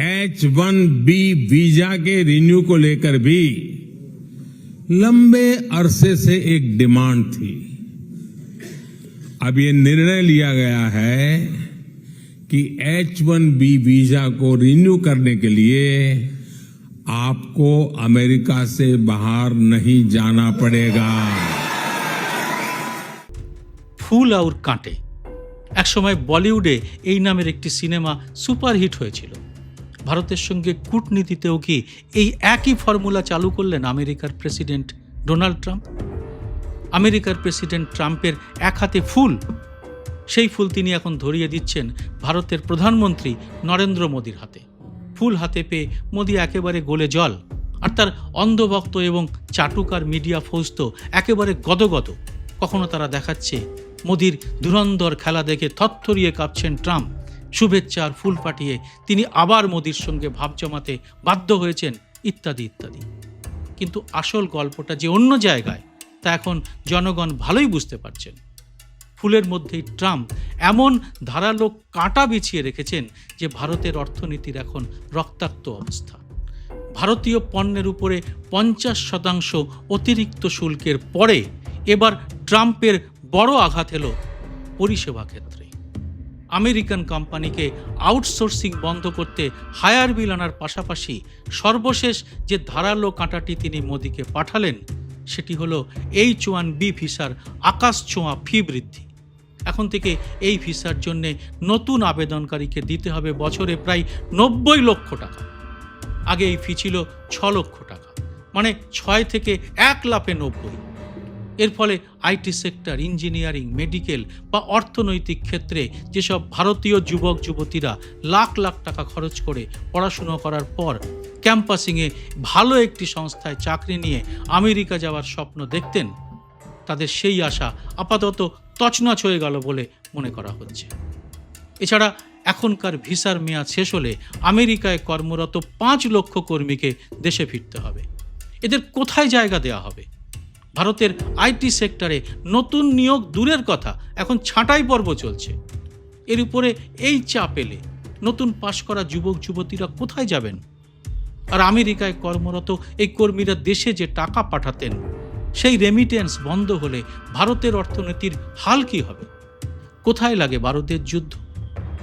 H one B visa के renew को लेकर भी लंबे अरसे से एक डिमांड थी अब ये निर्णय लिया गया है कि एच वन बी वीजा को रिन्यू करने के लिए आपको अमेरिका से बाहर नहीं जाना पड़ेगा ফুল আউর কাঁটে একসময় বলিউডে এই নামের একটি সিনেমা সুপারহিট হয়েছিল ভারতের সঙ্গে কূটনীতিতেও কি এই একই ফর্মুলা চালু করলেন আমেরিকার প্রেসিডেন্ট ডোনাল্ড ট্রাম্প? আমেরিকার প্রেসিডেন্ট ট্রাম্পের এক হাতে ফুল, সেই ফুল তিনি এখন ধরিয়ে দিচ্ছেন ভারতের প্রধানমন্ত্রী নরেন্দ্র মোদীর হাতে। ফুল হাতে পেয়ে মোদী একেবারে গলে জল, আর তার অন্ধভক্ত এবং চাটুকার মিডিয়া ফৌজ তো একেবারে গদগদ। কখনো তারা দেখাচ্ছে মোদির ধুরন্ধর খেলা দেখে থরথরিয়ে কাঁপছেন ট্রাম্প। শুভেচ্ছা আর ফুল পাঠিয়ে তিনি আবার মোদির সঙ্গে ভাব জমাতে বাধ্য হয়েছেন ইত্যাদি ইত্যাদি। কিন্তু আসল গল্পটা যে অন্য জায়গায়, তা এখন জনগণ ভালোই বুঝতে পারছেন। ফুলের মধ্যেই ট্রাম্প এমন ধারালো কাঁটা বিছিয়ে রেখেছেন যে ভারতের অর্থনীতির এখন রক্তাক্ত অবস্থা। ভারতীয় পণ্যের উপরে পঞ্চাশ শতাংশ অতিরিক্ত শুল্কের পরে এবার ট্রাম্পের বড় আঘাত এলো পরিষেবা ক্ষেত্রে। আমেরিকান কোম্পানিকে আউটসোর্সিং বন্ধ করতে হায়ার বিল আনার পাশাপাশি সর্বশেষ যে ধারালো কাঁটাটি তিনি মোদিকে পাঠালেন, সেটি হলো এইচ ওয়ান বি ভিসার আকাশ ছোঁয়া ফি বৃদ্ধি। এখন থেকে এই ভিসার জন্যে নতুন আবেদনকারীকে দিতে হবে বছরে প্রায় নব্বই লক্ষ টাকা। আগে এই ফি ছিল ছ লক্ষ টাকা মানে ছয় থেকে এক লাফে নব্বই। এর ফলে আইটি সেক্টর, ইঞ্জিনিয়ারিং, মেডিকেল বা অর্থনৈতিক ক্ষেত্রে যেসব ভারতীয় যুবক, যুবতীরা লাখ লাখ টাকা খরচ করে পড়াশুনো করার পর ক্যাম্পাসিংয়ে ভালো একটি সংস্থায় চাকরি নিয়ে আমেরিকা যাওয়ার স্বপ্ন দেখতেন, তাদের সেই আশা আপাতত তছনছ হয়ে গেল বলে মনে করা হচ্ছে। এছাড়া এখনকার ভিসার মেয়াদ শেষ হলে আমেরিকায় কর্মরত পাঁচ লক্ষ কর্মীকে দেশে ফিরতে হবে। এদের কোথায় জায়গা দেওয়া হবে? ভারতের আইটি সেক্টরে নতুন নিয়োগ দূরের কথা। এখন ছাঁটাই পর্ব চলছে। এর উপরে এই চাপ এলে নতুন পাশ করা যুবক, যুবতীরা কোথায় যাবেন? আর আমেরিকায় কর্মরত এই কর্মীরা দেশে যে টাকা পাঠাতেন, সেই রেমিটেন্স বন্ধ হলে ভারতের অর্থনীতির হাল কি হবে? কোথায় লাগে ভারতের যুদ্ধ?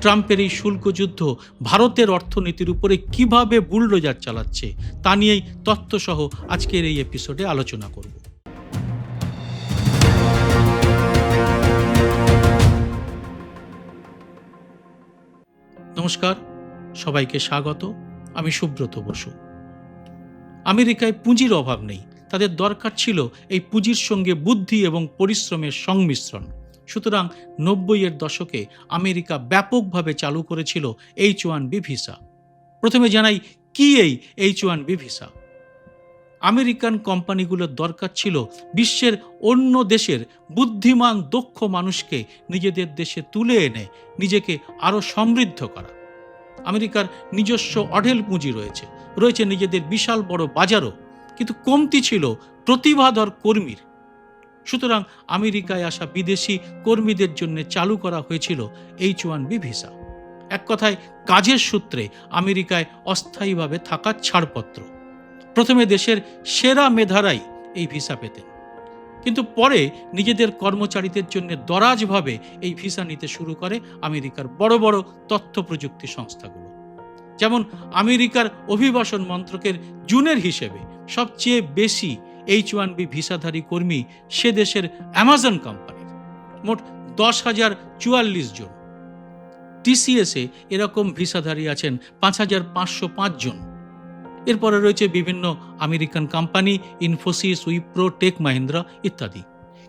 ট্রাম্পের এই শুল্ক যুদ্ধ ভারতের অর্থনীতির উপরে কীভাবে বুলডোজার চালাচ্ছে, তা নিয়েই তথ্যসহ আজকের এই এপিসোডে আলোচনা করব। নমস্কার, সবাইকে স্বাগত। আমি সুব্রত বসু। আমেরিকায় পুঁজির অভাব নেই। তাদের দরকার ছিল এই পুঁজির সঙ্গে বুদ্ধি এবং পরিশ্রমের সংমিশ্রণ। সুতরাং নব্বইয়ের দশকে আমেরিকা ব্যাপকভাবে চালু করেছিল এইচ ওয়ান বি ভিসা। প্রথমে জানাই, কি এই H one B visa? American কোম্পানিগুলোর দরকার ছিল বিশ্বের অন্য দেশের বুদ্ধিমান, দক্ষ মানুষকে নিজেদের দেশে তুলে এনে নিজেকে আরও সমৃদ্ধ করা। আমেরিকার নিজস্ব অঢেল পুঁজি রয়েছে। রয়েছে নিজেদের বিশাল বড় বাজারও, কিন্তু কমতি ছিল প্রতিভাধর কর্মীর। সুতরাং আমেরিকায় আসা বিদেশি কর্মীদের জন্য চালু করা হয়েছিল এইচ ওয়ান বি ভিসা। এক কথায়, কাজের সূত্রে আমেরিকায় অস্থায়ীভাবে থাকার ছাড়পত্র। প্রথমে দেশের সেরা মেধারাই এই ভিসা পেতেন। কিন্তু পরে নিজেদের কর্মচারীদের জন্য দরাজভাবে এই ভিসা নিতে শুরু করে আমেরিকার বড় বড় তথ্য প্রযুক্তি সংস্থাগুলো। যেমন আমেরিকার অভিবাসন মন্ত্রকের জুনের হিসেবে সবচেয়ে বেশি এইচ ওয়ান বি ভিসাধারী কর্মী সে দেশের অ্যামাজন কোম্পানির, মোট দশ হাজার চুয়াল্লিশ জন। টিসিএসে এরকম ভিসাধারী আছেন পাঁচ হাজার পাঁচশো পাঁচ জন। এরপরে রয়েছে বিভিন্ন American company, Infosys, Wipro, Tech Mahindra ইত্যাদি।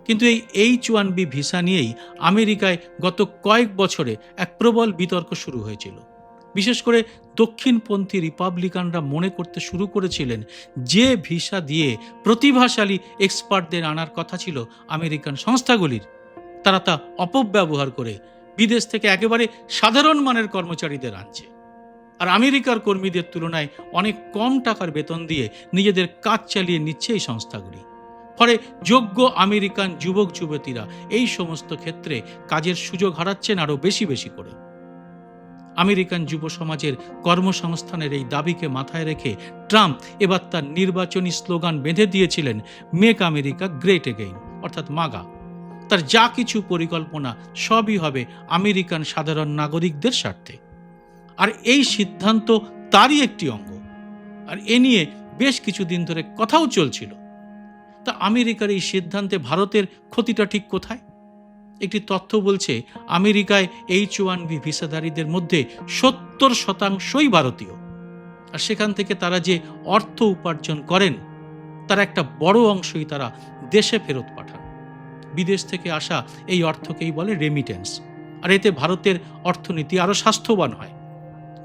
কিন্তু এই এইচ ওয়ান বি ভিসা নিয়েই আমেরিকায় গত কয়েক বছরে এক প্রবল বিতর্ক শুরু হয়েছিল। বিশেষ করে দক্ষিণপন্থী রিপাবলিকানরা মনে করতে শুরু করেছিলেন যে ভিসা দিয়ে প্রতিভাশালী এক্সপার্টদের আনার কথা ছিল আমেরিকান সংস্থাগুলির। তারা তা অপব্যবহার করে বিদেশ থেকে একেবারে সাধারণ মানের কর্মচারীদের আনছে। আর আমেরিকার কর্মীদের তুলনায় অনেক কম টাকার বেতন দিয়ে নিজেদের কাজ চালিয়ে নিচ্ছে এই সংস্থাগুলি। ফলে যোগ্য আমেরিকান যুবক, যুবতীরা এই সমস্ত ক্ষেত্রে কাজের সুযোগ হারাচ্ছেন আরও বেশি বেশি করে। আমেরিকান যুব সমাজের কর্মসংস্থানের এই দাবিকে মাথায় রেখে ট্রাম্প এবার তার নির্বাচনী স্লোগান বেঁধে দিয়েছিলেন, মেক আমেরিকা গ্রেট এগেইন অর্থাৎ মাগা। তার যা কিছু পরিকল্পনা সবই হবে আমেরিকান সাধারণ নাগরিকদের স্বার্থে। আর এই সিদ্ধান্ত তারই একটি অঙ্গ। আর এ নিয়ে বেশ কিছুদিন ধরে কথাও চলছিল। তা আমেরিকার এই সিদ্ধান্তে ভারতের ক্ষতিটা ঠিক কোথায়? একটি তথ্য বলছে, আমেরিকায় এইচ ওয়ান বি ভিসাধারীদের মধ্যে সত্তর শতাংশই ভারতীয়। আর সেখান থেকে তারা যে অর্থ উপার্জন করেন, তার একটা বড় অংশই তারা দেশে ফেরত পাঠান। বিদেশ থেকে আসা এই অর্থকেই বলে রেমিটেন্স আর এতে ভারতের অর্থনীতি আরও স্বাস্থ্যবান হয়।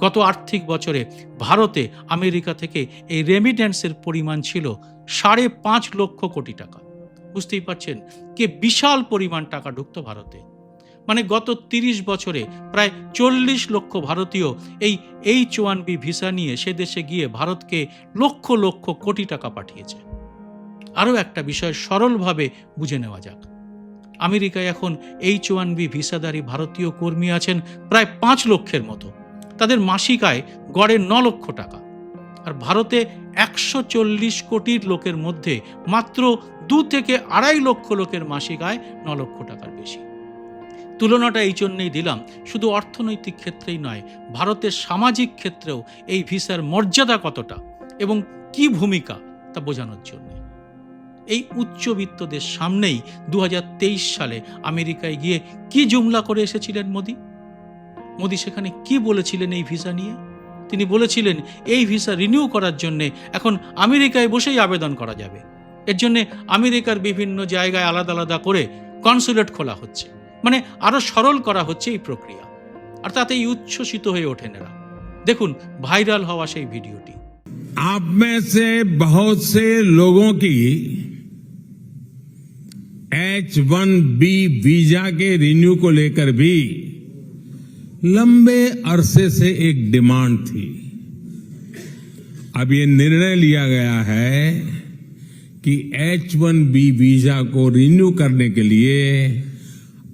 গত আর্থিক বছরে ভারতে আমেরিকা থেকে এই রেমিটেন্সের পরিমাণ ছিল সাড়ে পাঁচ লক্ষ কোটি টাকা। বুঝতেই পারছেন কে বিশাল পরিমাণ টাকা ঢুকতো ভারতে। মানে গত তিরিশ বছরে প্রায় চল্লিশ লক্ষ ভারতীয় এই এইচ ওয়ান বি ভিসা নিয়ে সে দেশে গিয়ে ভারতকে লক্ষ লক্ষ কোটি টাকা পাঠিয়েছে। আরও একটা বিষয় সরলভাবে বুঝে নেওয়া যাক। আমেরিকায় এখন এইচ ওয়ান বি ভিসাধারী ভারতীয় কর্মী আছেন প্রায় পাঁচ লক্ষের মতো। তাদের মাসিক আয় গড়ে ন লক্ষ টাকা। আর ভারতে একশো চল্লিশ কোটির লোকের মধ্যে মাত্র দু থেকে আড়াই লক্ষ লোকের মাসিক আয় ন লক্ষ টাকার বেশি। তুলনাটা এই জন্যই দিলাম, শুধু অর্থনৈতিক ক্ষেত্রেই নয়, ভারতের সামাজিক ক্ষেত্রেও এই ভিসার মর্যাদা কতটা এবং কি ভূমিকা তা বোঝানোর জন্য। এই উচ্চবিত্তদের সামনেই দু হাজার তেইশ সালে আমেরিকায় গিয়ে কি জুমলা করে এসেছিলেন মোদি? মোদি সেখানে কি বলেছিলেন এই ভিসা নিয়ে তিনি বলেছিলেন এই ভিসা রিনিউ করার জন্য এখন আমেরিকায় বসেই আবেদন করা যাবে এর জন্য আমেরিকার বিভিন্ন জায়গায় আলাদা আলাদা করে কনসুলেট খোলা হচ্ছে মানে আরো সরল করা হচ্ছে এই প্রক্রিয়া আর তাতেই উচ্ছ্বসিত হয়ে ওঠেন এরা দেখুন ভাইরাল হওয়া সেই ভিডিওটি आप में से बहुत से लोगों की एच वन बी वीजा के रिन्यू को लेकर भी लंबे अरसे से एक डिमांड थी। अब ये निर्णय लिया गया है कि एच वन बी वीज़ा को रिन्यू करने के लिए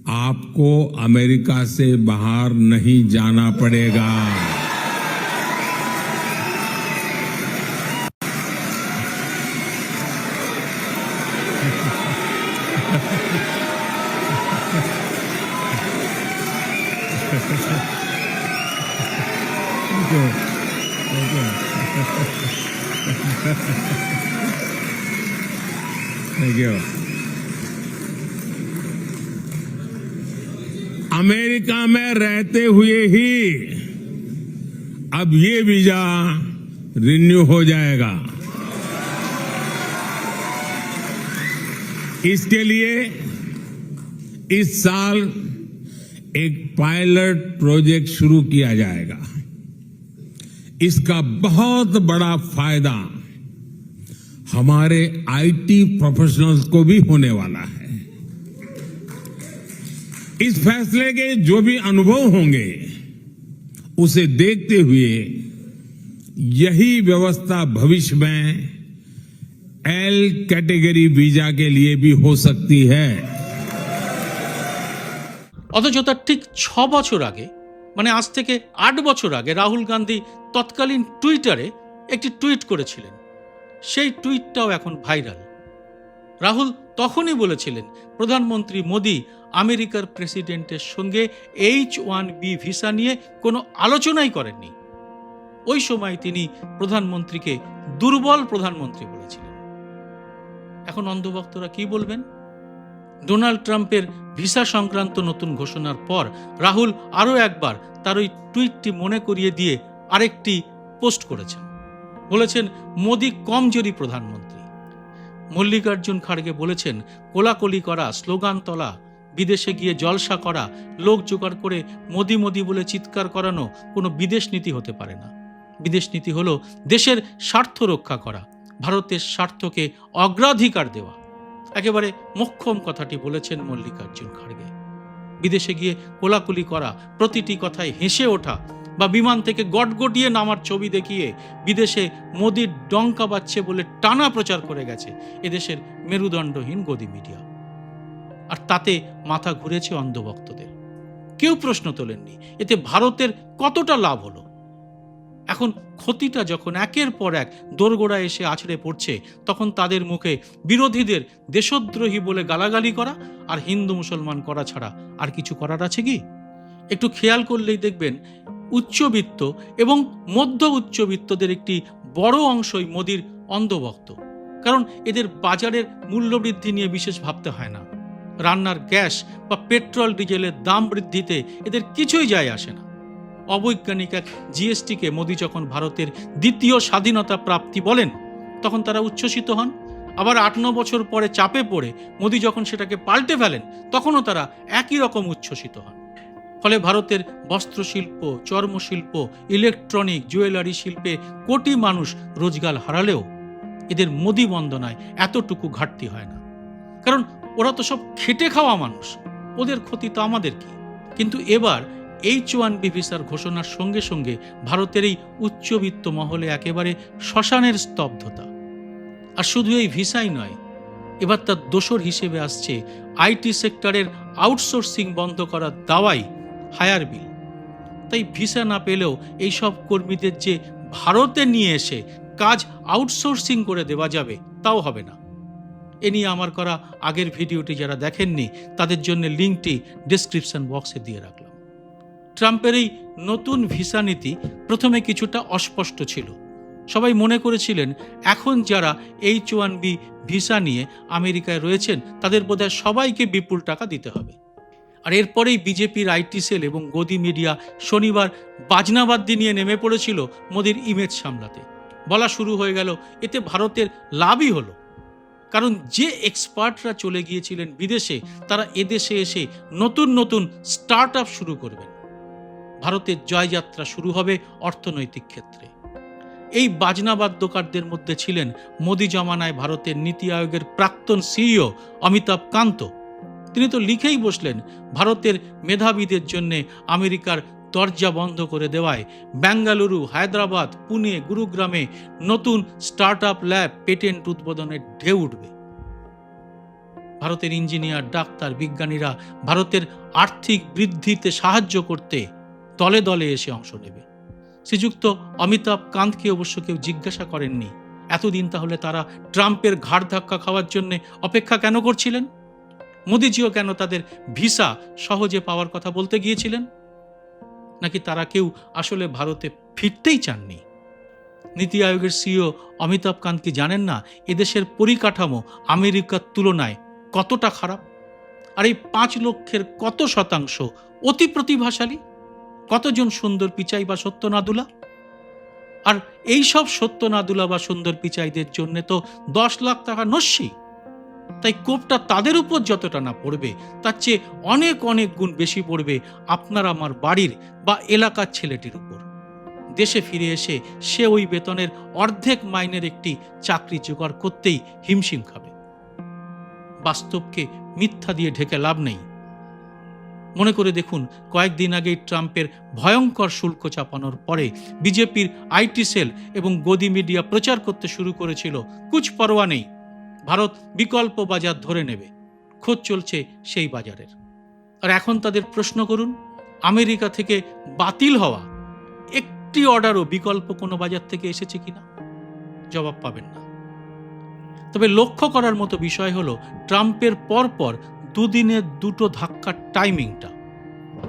आपको अमेरिका से बाहर नहीं जाना पड़ेगा। Thank you. अमेरिका में रहते हुए ही अब ये वीज़ा रिन्यू हो जाएगा इसके लिए इस साल एक पायलट प्रोजेक्ट शुरू किया जाएगा इसका बहुत बड़ा फ़ायदा हमारे आईटी प्रोफेशनल्स को भी होने वाला है इस फैसले के जो भी अनुभव होंगे उसे देखते हुए यही व्यवस्था भविष्य में एल कैटेगरी वीजा के लिए भी हो सकती है অথচ তার ঠিক ছ বছর আগে মানে আজ থেকে আট বছর আগে রাহুল গান্ধী তৎকালীন টুইটারে একটি টুইট করেছিলেন সেই টুইটটাও এখন ভাইরাল। রাহুল তখনই বলেছিলেন, প্রধানমন্ত্রী মোদী আমেরিকার প্রেসিডেন্টের সঙ্গে এইচ ওয়ান বি ভিসা নিয়ে কোনো আলোচনাই করেননি। ওই সময় তিনি প্রধানমন্ত্রীকে দুর্বল প্রধানমন্ত্রী বলেছিলেন। এখন অন্ধভক্তরা কি বলবেন? ডোনাল্ড ট্রাম্পের ভিসা সংক্রান্ত নতুন ঘোষণার পর রাহুল আরও একবার তার ওই টুইটটি মনে করিয়ে দিয়ে আরেকটি পোস্ট করেছেন। বলেছেন, মোদি কমজোরি প্রধানমন্ত্রী। মল্লিকার্জুন খাড়গে বলেছেন, কোলাকলি করা, স্লোগান তোলা, বিদেশে গিয়ে জলসা করা, লোক জোগাড় করে মোদি মোদি বলে চিৎকার করানো কোনো বিদেশ নীতি হতে পারে না। বিদেশ নীতি হলো দেশের স্বার্থ রক্ষা করা, ভারতের স্বার্থকে অগ্রাধিকার দেওয়া। একেবারে মোক্ষম কথাটি বলেছেন মল্লিকার্জুন খাড়গে। বিদেশে গিয়ে কোলাকুলি করা, প্রতিটি কথায় হেসে ওঠা বা বিমান থেকে গটগটিয়ে নামার ছবি দেখিয়ে বিদেশে মোদির ডঙ্কা বাচ্ছে বলে টানা প্রচার করে গেছে এদেশের মেরুদণ্ডহীন গদি মিডিয়া। আর তাতে মাথা ঘুরেছে অন্ধভক্তদের। কেউ প্রশ্ন তোলেননি, এতে ভারতের কতটা লাভ হলো? এখন ক্ষতিটা যখন একের পর এক দোরগোড়া এসে আছড়ে পড়ছে, তখন তাদের মুখে বিরোধীদের দেশদ্রোহী বলে গালাগালি করা আর হিন্দু মুসলমান করা ছাড়া আর কিছু করার আছে কি? একটু খেয়াল করলেই দেখবেন উচ্চবিত্ত এবং মধ্য উচ্চবিত্তদের একটি বড় অংশই মোদির অন্ধভক্ত। কারণ এদের বাজারের মূল্যবৃদ্ধি নিয়ে বিশেষ ভাবতে হয় না। রান্নার গ্যাস বা পেট্রোল, ডিজেলের দাম বৃদ্ধিতে এদের কিছুই যায় আসে না। অবৈজ্ঞানিক এক জিএসটিকে মোদী যখন ভারতের দ্বিতীয় স্বাধীনতা প্রাপ্তি বলেন, তখন তারা উচ্ছ্বসিত হন। আবার আট ন বছর পরে চাপে পড়ে মোদী যখন সেটাকে পাল্টে ফেলেন, তখনও তারা একই রকম উচ্ছ্বসিত হন। ফলে ভারতের বস্ত্রশিল্প, চর্মশিল্প, ইলেকট্রনিক, জুয়েলারি শিল্পে কোটি মানুষ রোজগার হারালেও এদের মোদি বন্দনায় এতটুকু ঘাটতি হয় না। কারণ ওরা তো সব খেটে খাওয়া মানুষ, ওদের ক্ষতি তো আমাদের কি? কিন্তু এবার এইচ ওয়ান বি ভিসার ঘোষণার সঙ্গে সঙ্গে ভারতের এই উচ্চবিত্ত মহলে একেবারে শ্মশানের স্তব্ধতা। আর শুধু এই ভিসাই নয়, এবার তার দোসর হিসেবে আসছে আইটি সেক্টরের আউটসোর্সিং বন্ধ করার দাওয়াই হায়ার বিল। তাই ভিসা না পেলেও এই সব কর্মীদের যে ভারতে নিয়ে এসে কাজ আউটসোর্সিং করে দেওয়া যাবে, তাও হবে না। এ নিয়ে আমার করা আগের ভিডিওটি যারা দেখেননি, তাদের জন্য লিঙ্কটি ডিসক্রিপশন বক্সে দিয়ে রাখলাম। ট্রাম্পের এই নতুন ভিসা নীতি প্রথমে কিছুটা অস্পষ্ট ছিল। সবাই মনে করেছিলেন, এখন যারা এইচ ওয়ান বি ভিসা নিয়ে আমেরিকায় রয়েছেন, তাদের বোধহয় সবাইকে বিপুল টাকা দিতে হবে। আর এরপরেই বিজেপির আইটি সেল এবং গদি মিডিয়া শনিবার বাজনাবাদ্দি নিয়ে নেমে পড়েছিল মোদির ইমেজ সামলাতে। বলা শুরু হয়ে গেল, এতে ভারতের লাভই হলো। কারণ যে এক্সপার্টরা চলে গিয়েছিলেন বিদেশে, তারা এদেশে এসে নতুন নতুন স্টার্ট শুরু করবেন। ভারতের জয়যাত্রা শুরু হবে অর্থনৈতিক ক্ষেত্রে। এই বাজনাবাদ্যকারদের মধ্যে ছিলেন মোদি জমানায় ভারতের নীতি আয়োগের প্রাক্তন সিইও অমিতাভ কান্ত। তিনি তো লিখেই বসলেন, ভারতের মেধাবীদের জন্য আমেরিকার দরজা বন্ধ করে দেওয়ায়। বেঙ্গালুরু, হায়দ্রাবাদ, পুনে, গুরুগ্রামে নতুন স্টার্ট আপ ল্যাব পেটেন্ট উদ্বোধনের ঢেউ উঠবে। ভারতের ইঞ্জিনিয়ার, ডাক্তার, বিজ্ঞানীরা ভারতের আর্থিক বৃদ্ধিতে সাহায্য করতে দলে দলে এসে অংশ নেবে। শ্রীযুক্ত অমিতাভ কান্তকে অবশ্য কেউ জিজ্ঞাসা করেননি। এতদিন তাহলে তারা ট্রাম্পের ঘাড় ধাক্কা খাওয়ার জন্য অপেক্ষা কেন করছিলেন? মোদিজিও কেন তাদের ভিসা সহজে পাওয়ার কথা বলতে গিয়েছিলেন? নাকি তারা কেউ আসলে ভারতে ফিরতেই চাননি? নীতি আয়োগের সিইও অমিতাভ কান্ত কি জানেন না, এদেশের পরিকাঠামো আমেরিকার তুলনায় কতটা খারাপ? আর এই পাঁচ লক্ষের কত শতাংশ অতি প্রতিভাশালী? কতজন সুন্দর পিচাই বা সত্য নাদুলা আর এই সব সত্য নাদুলা বা সুন্দর পিচাইদের জন্য তো দশ লাখ টাকা নস্যি। তাই কোপটা তাদের উপর যতটা না পড়বে, তার চেয়ে অনেক অনেক গুণ বেশি পড়বে আপনার, আমার বাড়ির বা এলাকার ছেলেটির উপর। দেশে ফিরে এসে সে ওই বেতনের অর্ধেক মাইনের একটি চাকরি জোগাড় করতেই হিমশিম খাবে। বাস্তবকে মিথ্যা দিয়ে ঢেকে লাভ নেই। মনে করে দেখুন, কয়েকদিন আগেই ট্রাম্পের ভয়ঙ্কর শুল্ক চাপানোর পরে বিজেপির আইটি সেল এবং গদি মিডিয়া প্রচার করতে শুরু করেছিল। কুচ পরোয়া নেই। ভারত বিকল্প বাজার ধরে নেবে। খোঁজ চলছে সেই বাজারের। আর এখন তাদের প্রশ্ন করুন, আমেরিকা থেকে বাতিল হওয়া একটি অর্ডারও বিকল্প কোনো বাজার থেকে এসেছে কিনা? জবাব পাবেন না। তবে লক্ষ্য করার মতো বিষয় হলো, ট্রাম্পের পরপর দুদিনের দুটো ধাক্কার টাইমিংটা।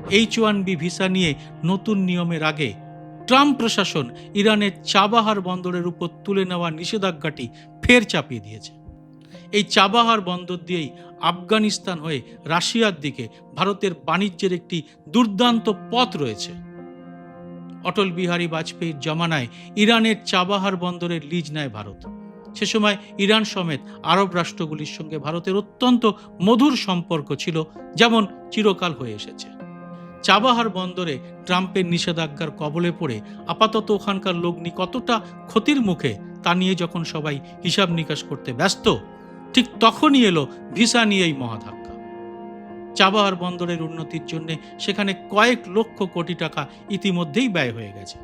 এইচ ওয়ান বি ভিসা নিয়ে নতুন নিয়মের আগে ট্রাম্প প্রশাসন ইরানের চাবাহার বন্দরের উপর তুলে নেওয়া নিষেধাজ্ঞাটি ফের চাপিয়ে দিয়েছে। এই চাবাহার বন্দর দিয়েই আফগানিস্তান হয়ে রাশিয়ার দিকে ভারতের বাণিজ্যের একটি দুর্দান্ত পথ রয়েছে। অটল বিহারী বাজপেয়ীর জমানায় ইরানের চাবাহার বন্দরের লিজ নেয় ভারত। সে সময় ইরান সমেত আরব রাষ্ট্রগুলির সঙ্গে ভারতের অত্যন্ত মধুর সম্পর্ক ছিল, যেমন চিরকাল হয়ে এসেছে। চাবাহার বন্দরে ট্রাম্পের নিষেধাজ্ঞার কবলে পড়ে আপাতত ওখানকার লগ্নি কতটা ক্ষতির মুখে তা নিয়ে যখন সবাই হিসাব নিকাশ করতে ব্যস্ত ঠিক তখনই এলো ভিসা নিয়েই মহাধাক্কা। চাবাহার বন্দরের উন্নতির জন্য সেখানে কয়েক লক্ষ কোটি টাকা ইতিমধ্যেই ব্যয় হয়ে গেছে।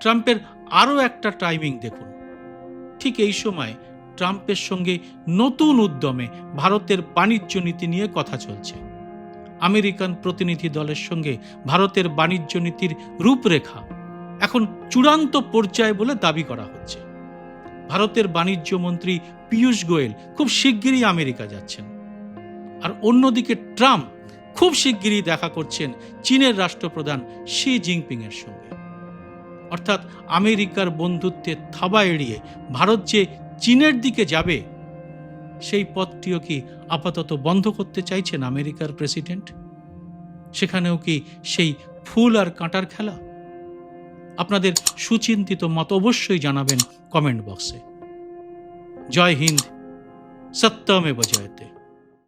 ট্রাম্পের আরও একটা টাইমিং দেখুন। ঠিক এই সময় ট্রাম্পের সঙ্গে নতুন উদ্যমে ভারতের বাণিজ্য নীতি নিয়ে কথা চলছে। আমেরিকান প্রতিনিধি দলের সঙ্গে ভারতের বাণিজ্য নীতির রূপরেখা এখন চূড়ান্ত পর্যায়ে বলে দাবি করা হচ্ছে। ভারতের বাণিজ্য মন্ত্রী পীয়ূষ গোয়েল খুব শিগগিরই আমেরিকা যাচ্ছেন। আর অন্যদিকে ট্রাম্প খুব শিগগিরই দেখা করছেন চীনের রাষ্ট্রপ্রধান শি জিনপিং এর সঙ্গে। অর্থাৎ আমেরিকার বন্ধুত্বের থাবা এড়িয়ে ভারত যে চীনের দিকে যাবে, সেই পথটিও কি আপাতত বন্ধ করতে চাইছেন আমেরিকার প্রেসিডেন্ট? সেখানেও কি সেই ফুল আর কাঁটার খেলা? আপনাদের সুচিন্তিত মত অবশ্যই জানাবেন কমেন্ট বক্সে। জয় হিন্দ। সত্যমে বজয়তে